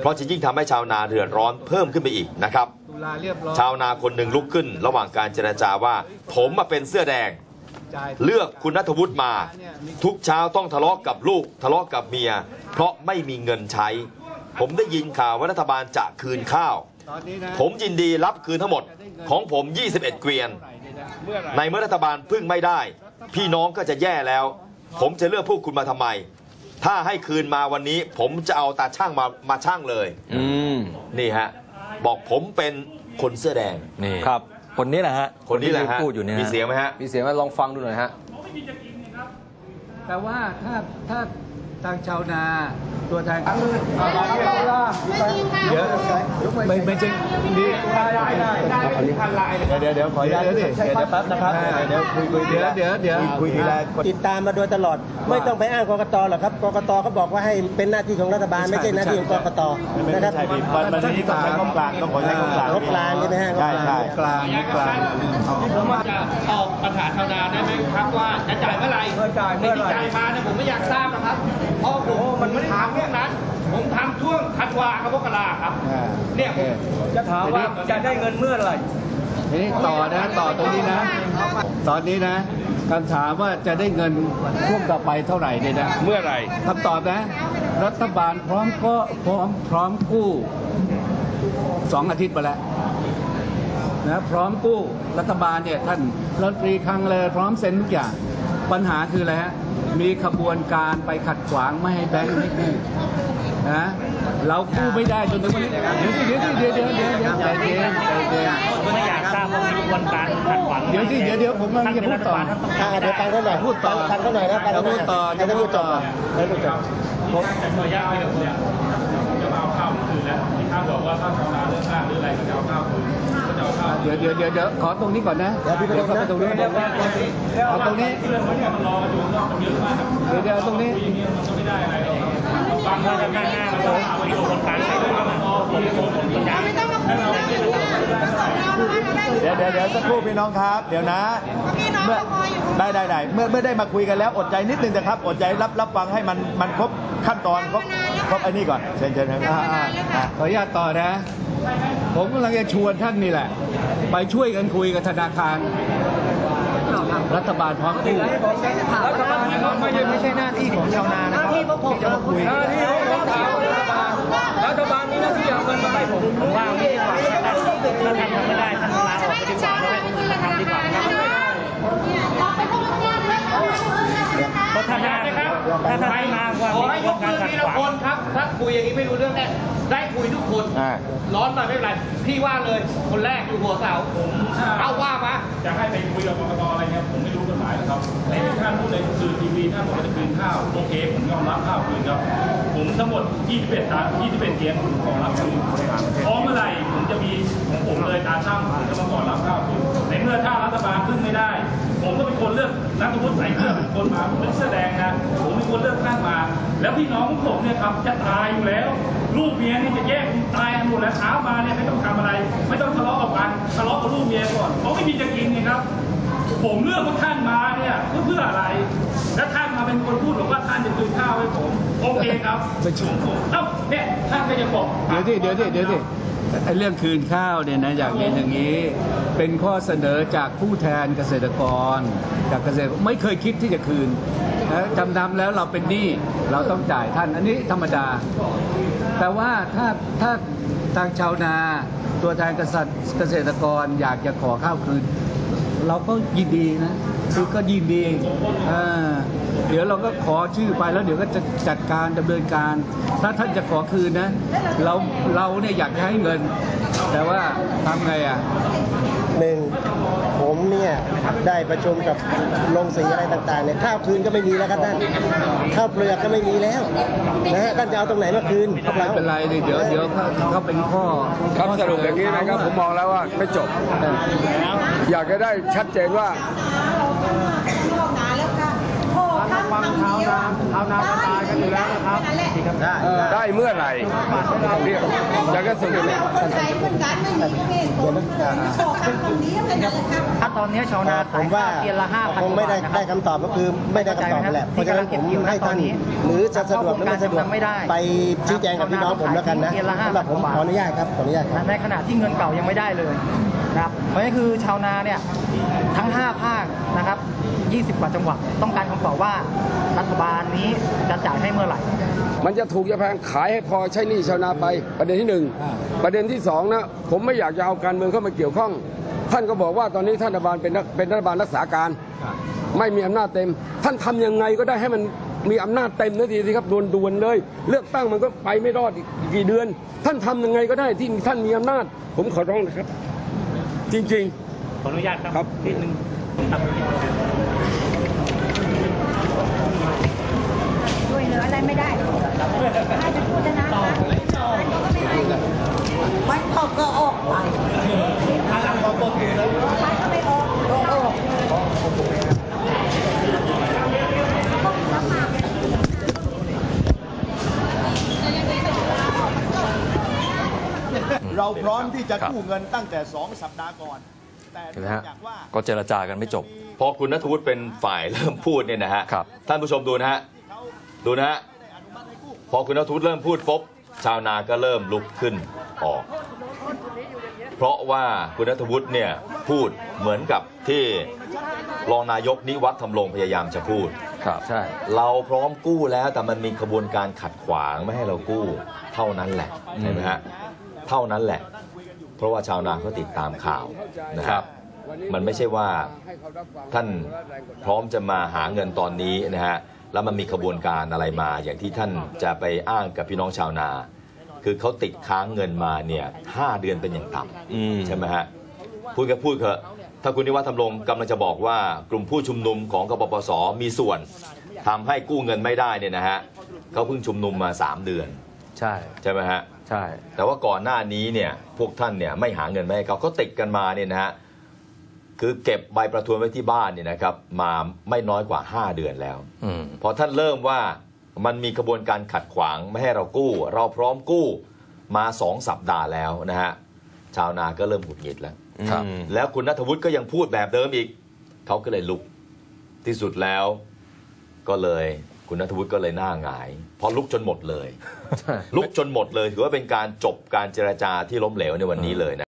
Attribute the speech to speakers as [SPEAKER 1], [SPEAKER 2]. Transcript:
[SPEAKER 1] เพราะจะยิ่งทำให้ชาวนาเดือดร้อนเพิ่มขึ้นไปอีกนะครับ
[SPEAKER 2] ตุลาเรียบร้อย
[SPEAKER 1] ชาวนาคนหนึ่งลุกขึ้น ระหว่างการเจรจาว่า ผมมาเป็นเสื้อแดง
[SPEAKER 2] จ่าย
[SPEAKER 1] เลือกคุณนัทวุฒิมา ทุกเช้าต้องทะเลาะกับลูกทะเลาะกับเมีย เพราะไม่มีเงินใช้ ผมได้ยินข่าวว่ารัฐบาลจะคืนข้าว
[SPEAKER 2] ตอนนี้นะ
[SPEAKER 1] ผมยินดีรับคืนทั้งหมดของผม 21 เกวียน
[SPEAKER 2] เมื่อไหร่
[SPEAKER 1] ในเมื่อรัฐบาลพึ่งไม่ได้ พี่น้องก็จะแย่แล้ว ผมจะเลือกพวกคุณมาทำไม ถ้าให้คืนมาวันนี้ ผมจะเอาตาช่างมามาช่างเลย
[SPEAKER 3] อืม
[SPEAKER 1] นี่ฮะบอกผมเป็นคนเสื้อแดง
[SPEAKER 3] นี่ครับ คนนี้แหละฮะ
[SPEAKER 1] คนนี้แหละฮะ
[SPEAKER 3] ที่พูดอยู่เนี่ย
[SPEAKER 1] มี
[SPEAKER 3] ฮะ
[SPEAKER 1] เสียงไหมฮะ
[SPEAKER 3] มีเสียงไหมลองฟังดูหน่อยฮะ
[SPEAKER 2] แต่ว่าถ้าถ้า ทางชาวนา ตัวแทนเลยเดี๋ยวไม่ไม่ใช่ดีได้ได้ได้ได้พันลายเดี๋ยวเดี๋ยวขออนุญาตเดี๋ยวเดี๋ยวแป๊บนะครับเดี๋ยวคุยคุยเดี๋ยวเดี๋ยวเดี๋ยวคุยทีละ
[SPEAKER 4] ติดตามมาโดยตลอด ไม่ต้องไปอ้างกกตหรอกครับกกตเขาบอกว่าให้เป็นหน้าที่ของรัฐบาลไม่ใช่หน้าที่ของกกตนะครับ
[SPEAKER 5] ใช่พี่มันมันนี้ต้องใช้งกลางต้องขอใช้งกลาง
[SPEAKER 4] งกลางใช่ไหมฮะ
[SPEAKER 5] ใช่ใช่
[SPEAKER 2] กลางกลาง
[SPEAKER 6] ผมว่าจะตอบปัญหาชาวนาได้ไหมครับว่าจะจ่ายเมื่อไหร่
[SPEAKER 2] เมื่อจ่ายเมื่อไหร่
[SPEAKER 6] จ่ายมาเนี่ยผมไม่อยากทราบนะครับเพราะผมมันไม่ได้ทำช่วงนั้น ผมทำช่วงธันวากับมกราครับเนี่ยผม
[SPEAKER 2] จะถามว่าจะได้เงินเมื่อไหร่ ทีนี้ต่อนะต่อตรงนี้นะ ตอนนี้นะคำถามว่าจะได้เงินช่วงต่อไปเท่าไหร่เนี่ยนะเมื่อไหร่ คำตอบนะ รัฐบาลพร้อมก็พร้อมพร้อมกู้สองอาทิตย์ไปแล้วนะพร้อมกู้รัฐบาลเนี่ยท่านรัฐมนตรีคลังเลยพร้อมเซ็นทุกอย่างปัญหาคืออะไรฮะ มีขบวนการไปขัดขวางไม่ให้แบงค์นี่กู้นะเรากู้ไม่ได้จนถึงวันนี้เดี๋ยวสิเดี๋ยวสิเดี๋ยวเดี๋ยวเดี๋ยวเดี๋ยวใจเย็นใจเย็น
[SPEAKER 6] ไม่อยากทราบว่ามีขบวนการขัดขวาง
[SPEAKER 2] เดี๋ยวสิเดี๋ยวเดี๋ยวผมกำลังจะพูดต่อ
[SPEAKER 4] อ่าเดี๋ยวฟังเขาหน่อย
[SPEAKER 2] พูดต่อ
[SPEAKER 4] ฟังเขาหน่อยนะฟังเขาหน่อย
[SPEAKER 2] พูดต่อ
[SPEAKER 4] ให้พูดต่อให้เขาพูดต่อ
[SPEAKER 2] ผม
[SPEAKER 6] แล้วที่ข้าวบอกว่าถ้าชาวนาเลิกข้าวหรืออะไรก็จะเอาข้าวคืนก็จะเอาข้าว
[SPEAKER 2] เดี๋ยวเดี๋ยวเดี๋ยวเดี๋ยวขอตรงนี้ก่อนนะ
[SPEAKER 4] เดี๋ยวพี่ไปดู
[SPEAKER 2] เข้า
[SPEAKER 4] นะ
[SPEAKER 2] ไปตรงนี้เอาตรงนี้
[SPEAKER 6] ที่เรื่องมันเนี่ยมันรอกันอยู่นอกมันเยอะมากครับ
[SPEAKER 2] เดี๋ยวเดี๋ยวเอาตรงนี้
[SPEAKER 6] ทีนี้มันก็ไม่ได้อะไรหรอกบางคนจะการงานมันก็มีกระบวนการใช้ด้วยมันก็ผมผมผมผมอยาก
[SPEAKER 5] เดี๋ยวเดี๋ยวเดี๋ยวสักครู่พี่น้องครับ เดี๋ยวนะเมื่อได้ได้ได้เมื่อเมื่อได้มาคุยกันแล้วอดใจนิดนึงนะครับ อดใจรับรับฟังให้มันมันครบ ขั้นตอนครบครบไอ้นี่ก่อนเชิญเชิญครับ
[SPEAKER 2] อ่าอ่าอ่าขออนุญาตต่อนะ ผมกำลังจะชวนท่านนี่แหละ ไปช่วยกันคุยกับธนาคาร รัฐบาลพร้อมกู้รัฐบาลไม่ใช่ไม่ใช่หน้าที่ของชาวนานะครับที่จะมาคุยหน้าที่ของรัฐบาลรัฐบาลมีหน้าที่เอาเงินมาให้ผม
[SPEAKER 6] ผมว่าไม่ดีกว่าถ้าท่านทำไม่ได้ท่านลาออกไปดีกว่าทำดีกว่าครับเพราะท่านนะครับถ้าท่านไม่มาว่า
[SPEAKER 7] ข อ
[SPEAKER 6] มี
[SPEAKER 7] ให้
[SPEAKER 6] ก
[SPEAKER 7] ย
[SPEAKER 6] ระบว
[SPEAKER 7] ก
[SPEAKER 6] นการ
[SPEAKER 7] มือ
[SPEAKER 6] ขัด
[SPEAKER 7] ที
[SPEAKER 6] ข
[SPEAKER 7] ละ
[SPEAKER 6] วาง
[SPEAKER 7] คนครับ ถ้าคุยอย่างนี้ไม่รู้เรื่องแน่ได้คุยทุกคน
[SPEAKER 5] อ่า
[SPEAKER 7] ร้อนหน่อยไม่เป็นไร พี่ว่าเลย คนแรกอยู่หัวเสา เอาว่ามา
[SPEAKER 6] จะให้ไปคุยกับกรกตอะไรเนี่ยผมไม่รู้กฎหมายนะครับแต่ที่ท่านพูดในสื่อทีวีท่านบอกว่าจะคืนข้าวโอเคผมยอมรับข้าวคืนครับผมทั้งหมด21ตา21เตียงผมขอรับคืนพร้อมเมื่อไหร่ผมจะมีของผมเลยตาช่างผมจะมาขอรับข้าวคืนในเมื่อถ้ารัฐบาลพึ่งไม่ได้ ผมก็เป็นคนเลือกนักบุญใส่เสื้อเป็นคนมาผมเป็นเสื้อแดงนะผมเป็นคนเลือกข้างมา แล้วพี่น้องของผมเนี่ยครับจะตายอยู่แล้วลูกเมียนี่จะแยกตายกันหมดแล้วเช้ามาเนี่ยไม่ต้องทำอะไร ไม่ต้องทะเลาะกับกันทะเลาะกับลูกเมียก่อนเขาไม่มีจะกิน ผมเลือกว่าท่านมาเนี่ยเพื่ออะไร และท่านมาเป็นคนพูดบอกว่าท่านจะคืนข้าวให้ผมโอเคครับ
[SPEAKER 2] ไม่ใช่
[SPEAKER 6] ผมเอ้าเนี่ยท่านก็จะบอก
[SPEAKER 2] เดี๋ยวดิเดี๋ยวดิเดี๋ยวดิไอ้เรื่องคืนข้าวเนี่ยนะอยากเรียนอย่างนี้ เป็นข้อเสนอจากผู้แทนเกษตรกร จากเกษตรไม่เคยคิดที่จะคืนนะจำนำแล้วเราเป็นหนี้เราต้องจ่ายท่านอันนี้ธรรมดา แต่ว่าถ้าถ้าทางชาวนา ตัวแทนเกษตรเกษตรกรอยากจะขอข้าวคืน เราก็ยินดีนะ คือก็ยินดีอ่าเดี๋ยวเราก็ขอชื่อไปแล้วเดี๋ยวก็จะจัดการดำเนินการ ถ้าท่านจะขอคืนนะ เราเราเนี่ยอยากจะให้เงิน แต่ว่าทำไงอะ
[SPEAKER 4] หนึ่งผมเนี่ยได้ประชุมกับลงสีอะไรต่างๆเนี่ยข้าวคืนก็ไม่มีแล้วครับท่านข้าวเปลือกก็ไม่มีแล้วนะฮะท่านจะเอาตรงไหนมาคืนพวก
[SPEAKER 2] ไม่
[SPEAKER 4] เรา
[SPEAKER 2] เป็นไรเลยเดี๋ยวเดี๋ยวเขาเขาเป็นข้อ
[SPEAKER 8] ครับสรุปอย่างนี้นะครับผมมองแล้วว่าไม่จบ อยากจะได้ชัดเจนว่า
[SPEAKER 5] ฟังชาวนาชาวนาก็ตายกัน
[SPEAKER 7] อยู่แล้วนะครับ
[SPEAKER 5] ได้
[SPEAKER 8] ได้เมื่อไหร่เรียกอยากจะสรุป
[SPEAKER 7] ถ้าตอนนี้ชาวนา
[SPEAKER 4] ผมว่า
[SPEAKER 7] เกียนละห้าพัน
[SPEAKER 4] คงไม่ได้
[SPEAKER 7] บาทนะ
[SPEAKER 4] ได้คำตอบก็คือไม่ได้คำตอบแหละเพราะฉะนั้นผมให้ท่านหรือจะสะดวกหรือไม่สะดวก
[SPEAKER 7] ไม่ได้
[SPEAKER 4] ไปชี้แจงกับพี่น้องผมแล้วกันนะ
[SPEAKER 7] เกียร์ละ
[SPEAKER 4] สำหรับผม
[SPEAKER 7] 5,000
[SPEAKER 4] ขออนุญาตครับขออนุญาตครับ
[SPEAKER 7] ในขณะที่เงินเก่ายังไม่ได้เลยนะครับเพราะฉะนั้นคือชาวนาเนี่ยทั้ง 5 ภาคนะครับ 20 กว่าจังหวัดต้องการคำตอบว่ารัฐบาลนี้จะจ่ายให้เมื่อไหร่
[SPEAKER 8] มันจะถูกจะแพงขายให้พอใช้หนี้ชาวนาไป ประเด็นที่หนึ่งประเด็นที่สองนะผมไม่อยากจะเอาการเมืองเข้ามาเกี่ยวข้อง ท่านก็บอกว่าตอนนี้ท่านรัฐบาลเป็นนักเป็นรัฐบาลรักษาการ ไม่มีอำนาจเต็ม ท่านทำยังไงก็ได้ให้มันมีอำนาจเต็มนาทีสิครับด่วนๆเลย เลือกตั้งมันก็ไปไม่รอดอีกกี่เดือน ท่านทำยังไงก็ได้ที่ท่านมีอำนาจ ผมขอร้องนะครับ จริง ๆ
[SPEAKER 7] ขออนุญาตครับ
[SPEAKER 8] ครับ
[SPEAKER 7] นิดนึงครับ
[SPEAKER 9] ช่วยเหลืออะไรไม่ได้ให้ไปพูดนะมันตกก็ออกไปมันก็ไม่ออกออก
[SPEAKER 5] เรา พร้อมที่จะ
[SPEAKER 3] ครับ
[SPEAKER 5] กู้เงินตั้งแต่ 2 สัปดาห์ก่อน แต่
[SPEAKER 3] เห็นไหม
[SPEAKER 5] เนื่อ
[SPEAKER 3] ฮะ
[SPEAKER 5] งจากว่า
[SPEAKER 3] ก็เจรจากันไม่จบ
[SPEAKER 1] พอคุณนัทวุฒิเป็นฝ่ายเริ่มพูดเนี่ยนะฮะ
[SPEAKER 3] ครับ
[SPEAKER 1] ท่านผู้ชมดูนะฮะ ดูนะฮะ พอคุณนัทวุฒิเริ่มพูดปุ๊บชาวนาก็เริ่มลุกขึ้นออก เพราะว่าคุณนัทวุฒิเนี่ยพูดเหมือนกับที่รองนายกนิวัฒน์ทำรงพยายามจะพูด
[SPEAKER 3] ครับใช่
[SPEAKER 1] เราพร้อมกู้แล้วแต่มันมีขบวนการขัดขวางไม่ให้เรากู้เท่านั้นแหละเห็นไหมฮะ เท่านั้นแหละ เพราะว่าชาวนาเขาติดตามข่าวนะค
[SPEAKER 3] ครั
[SPEAKER 1] รับบมันไม่ใช่ว่าท่านพร้อมจะมาหาเงินตอนนี้นะฮะแล้วมันมีขบวนการอะไรมาอย่างที่ท่านจะไปอ้างกับพี่น้องชาวนา คือเขาติดค้างเงินมาเนี่ยห้าเดือนเป็นอย่างต่
[SPEAKER 3] อืมำ
[SPEAKER 1] ใช่ไหมฮะพูดก็พูดเถอะถ้าคุณนิวัฒน์ทำรงกำลังจะบอกว่ากลุ่มผู้ชุมนุมของกปปสมีส่วนทำให้กู้เงินไม่ได้เนี่ยนะฮะเขาเพิ่งชุมนุมมา 3 เดือน
[SPEAKER 3] ใช่
[SPEAKER 1] ใช่ไหมฮะ
[SPEAKER 3] ใช่
[SPEAKER 1] แต่ว่าก่อนหน้านี้เนี่ยพวกท่านเนี่ยไม่หาเงินมาให้เขาเขาติดกันมาเนี่ยนะฮะคือเก็บใบประทวนไว้ที่บ้านเนี่ยนะครับมาไม่น้อยกว่า 5 เดือนแล้ว
[SPEAKER 3] อืม
[SPEAKER 1] พอท่านเริ่มว่ามันมีกระบวนการขัดขวางไม่ให้เรากู้ เราพร้อมกู้มาสองสัปดาห์แล้วนะฮะชาวนาก็เริ่มหงุดหงิดแล้ว
[SPEAKER 3] ครับ
[SPEAKER 1] แล้วคุณนัทวุฒิก็ยังพูดแบบเดิมอีก เขาก็เลยลุกที่สุดแล้ว ก็เลย คุณนัทวุฒิก็เลยหน้าหงายเพราะลุกจนหมดเลย
[SPEAKER 3] ใช่
[SPEAKER 1] ลุกจนหมดเลยถือว่าเป็นการจบการเจรจาที่ล้มเหลวในวันนี้เลยนะ